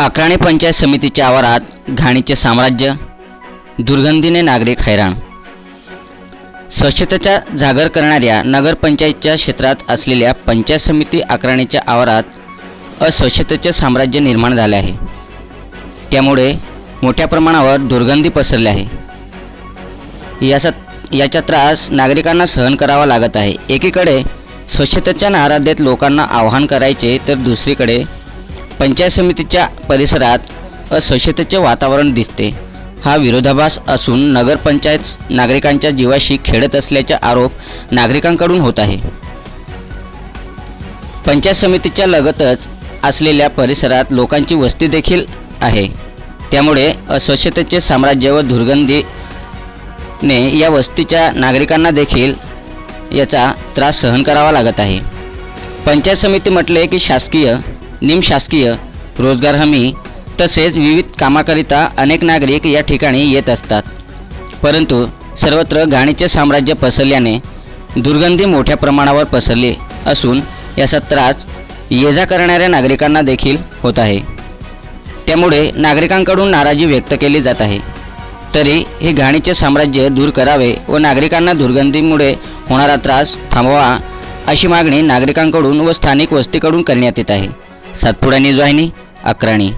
अक्राणी पंचायत समितीच्या आवारात घाणीचे साम्राज्य दुर्गंधीने नागरिक हैराण. स्वच्छतेचा जागर करणाऱ्या नगरपंचायतच्या क्षेत्रात असलेल्या पंचायत समिती अक्राणीच्या आवारात अस्वच्छतेचे साम्राज्य निर्माण झाले आहे. त्यामुळे मोठ्या प्रमाणावर दुर्गंधी पसरली आहे. याचा याचा त्रास नागरिकांना सहन करावा लागत आहे. एकीकडे स्वच्छतेच्या नाराध्यात लोकांना आवाहन करायचे तर दुसरीकडे पंचायत समितीच्या परिसरात अस्वच्छतेचे वातावरण दिसते. हा विरोधाभास असून नगरपंचायत नागरिकांच्या जीवाशी खेळत असल्याचा आरोप नागरिकांकडून होत आहे. पंचायत समितीच्या लगतच असलेल्या परिसरात लोकांची वस्ती देखील आहे. त्यामुळे अस्वच्छतेचे साम्राज्य व दुर्गंधीने या वस्तीच्या नागरिकांना देखील याचा त्रास सहन करावा लागत आहे. पंचायत समिती म्हटले की शासकीय निमशासकीय रोजगार हमी तसेच विविध कामाकरिता अनेक नागरिक या ठिकाणी येत असतात. परंतु सर्वत्र घाणीचे साम्राज्य पसरल्याने दुर्गंधी मोठ्या प्रमाणावर पसरली असून याचा त्रास ये जा करणाऱ्या नागरिकांना देखील होत आहे. त्यामुळे नागरिकांकडून नाराजी व्यक्त केली जात आहे. तरी हे घाणीचे साम्राज्य दूर करावे व नागरिकांना दुर्गंधीमुळे होणारा त्रास थांबवा अशी मागणी नागरिकांकडून व स्थानिक वस्तीकडून करण्यात येत आहे. सातपुडानी जो आहे नी अकराणी.